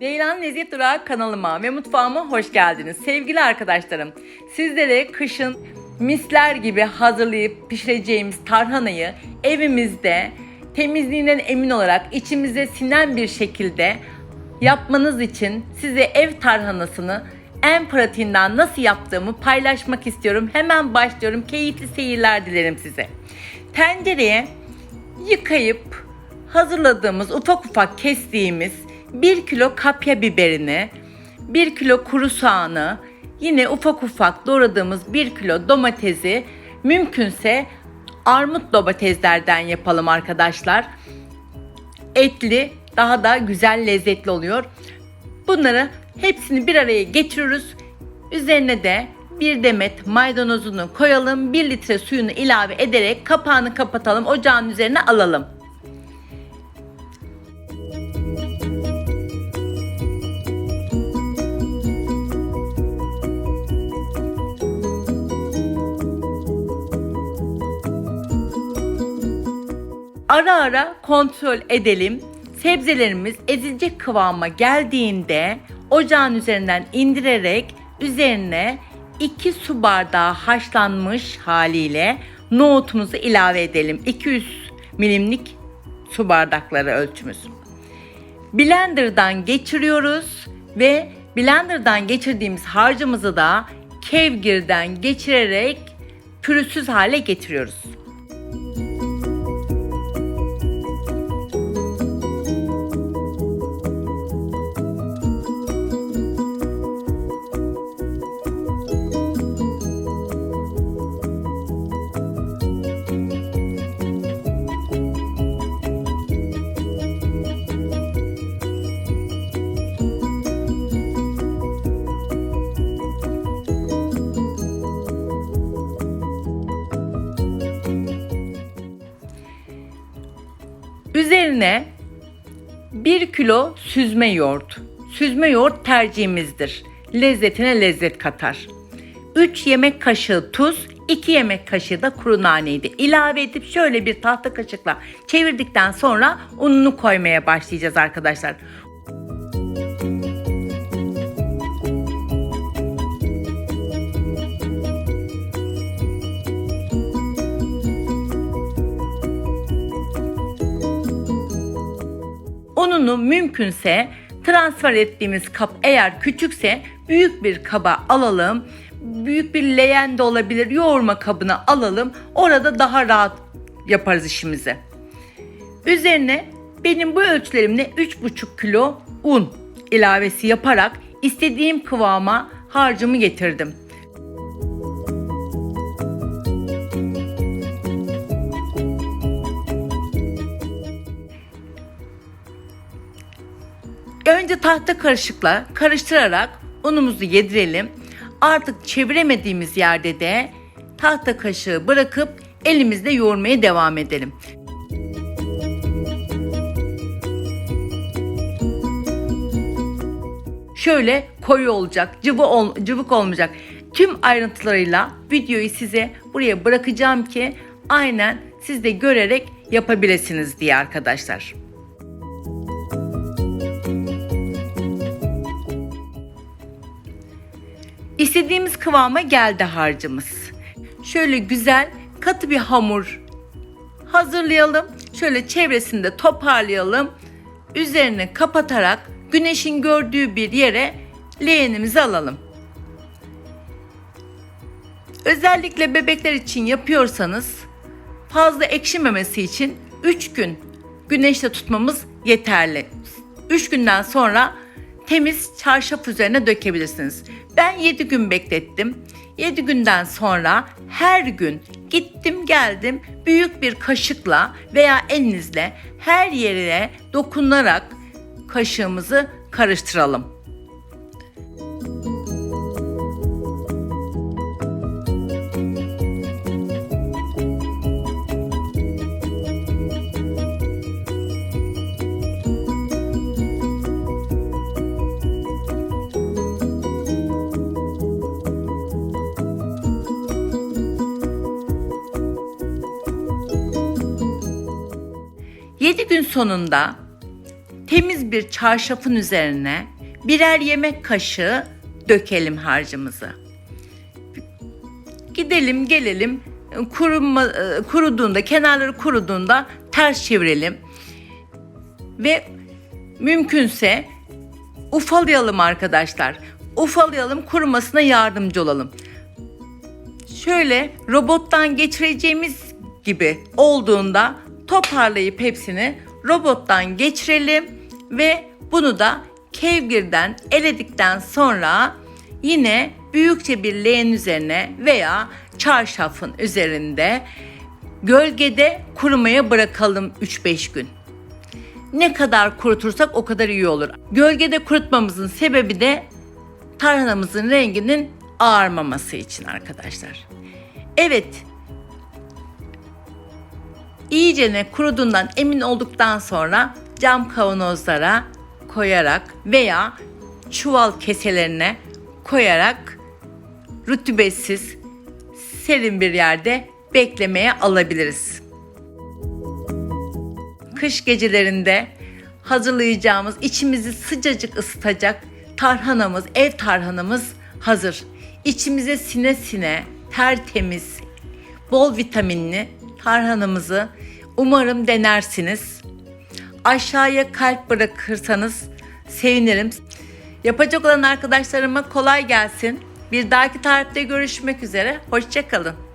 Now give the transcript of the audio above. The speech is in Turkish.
Leylan Lezzet Durağı kanalıma ve mutfağıma hoş geldiniz. Sevgili arkadaşlarım, sizlere kışın misler gibi hazırlayıp pişireceğimiz tarhanayı evimizde temizliğinden emin olarak içimize sinen bir şekilde yapmanız için size ev tarhanasını en pratiğinden nasıl yaptığımı paylaşmak istiyorum. Hemen başlıyorum. Keyifli seyirler dilerim size. Tencereye yıkayıp hazırladığımız ufak ufak kestiğimiz 1 kilo kapya biberini, 1 kilo kuru soğanı, yine ufak ufak doğradığımız 1 kilo domatesi mümkünse armut domateslerden yapalım arkadaşlar. Etli daha da güzel lezzetli oluyor. Bunları hepsini bir araya getiriyoruz. Üzerine de bir demet maydanozunu koyalım. 1 litre suyunu ilave ederek kapağını kapatalım. Ocağın üzerine alalım. Ara ara kontrol edelim. Sebzelerimiz ezilecek kıvama geldiğinde ocağın üzerinden indirerek üzerine 2 su bardağı haşlanmış haliyle nohutumuzu ilave edelim. 200 milimlik su bardakları ölçümüz. Blender'dan geçiriyoruz ve blender'dan geçirdiğimiz harcımızı da kevgirden geçirerek pürüzsüz hale getiriyoruz. Üzerine 1 kilo süzme yoğurt. Süzme yoğurt tercihimizdir. Lezzetine lezzet katar. 3 yemek kaşığı tuz, 2 yemek kaşığı da kuru naneydi. İlave edip şöyle bir tahta kaşıkla çevirdikten sonra ununu koymaya başlayacağız arkadaşlar. Ununu mümkünse transfer ettiğimiz kap eğer küçükse büyük bir kaba alalım. Büyük bir leğen de olabilir yoğurma kabına alalım. Orada daha rahat yaparız işimizi. Üzerine benim bu ölçülerimle 3,5 kilo un ilavesi yaparak istediğim kıvama harcımı getirdim. Önce tahta karışıkla karıştırarak unumuzu yedirelim. Artık çeviremediğimiz yerde de tahta kaşığı bırakıp elimizle yoğurmaya devam edelim. Şöyle koyu olacak, cıvı ol, cıvık olmayacak. Tüm ayrıntılarıyla videoyu size buraya bırakacağım ki aynen siz de görerek yapabilirsiniz diye arkadaşlar. Kıvama geldi harcımız. Şöyle güzel katı bir hamur hazırlayalım. Şöyle çevresinde toparlayalım. Üzerine kapatarak güneşin gördüğü bir yere leğenimizi alalım. Özellikle bebekler için yapıyorsanız fazla ekşimemesi için 3 gün güneşte tutmamız yeterli. 3 günden sonra temiz çarşaf üzerine dökebilirsiniz. Ben 7 gün beklettim. 7 günden sonra her gün gittim geldim büyük bir kaşıkla veya elinizle her yerine dokunarak kaşığımızı karıştıralım. Yedi gün sonunda temiz bir çarşafın üzerine birer yemek kaşığı dökelim harcımızı. Gidelim gelelim kuruma, e, kuruduğunda kenarları kuruduğunda ters çevirelim ve mümkünse ufalayalım arkadaşlar. Ufalayalım kurumasına yardımcı olalım. Şöyle robottan geçireceğimiz gibi olduğunda toparlayıp hepsini robottan geçirelim ve bunu da kevgirden eledikten sonra yine büyükçe bir leğen üzerine veya çarşafın üzerinde gölgede kurumaya bırakalım 3-5 gün. Ne kadar kurutursak o kadar iyi olur. Gölgede kurutmamızın sebebi de tarhanamızın renginin ağarmaması için arkadaşlar. Evet. İyicene kuruduğundan emin olduktan sonra cam kavanozlara koyarak veya çuval keselerine koyarak rutubetsiz serin bir yerde beklemeye alabiliriz. Kış gecelerinde hazırlayacağımız içimizi sıcacık ısıtacak tarhanamız, ev tarhanamız hazır. İçimize sine sine tertemiz, bol vitaminli tarhanamızı umarım denersiniz. Aşağıya kalp bırakırsanız sevinirim. Yapacak olan arkadaşlarıma kolay gelsin. Bir dahaki tarifte görüşmek üzere. Hoşçakalın.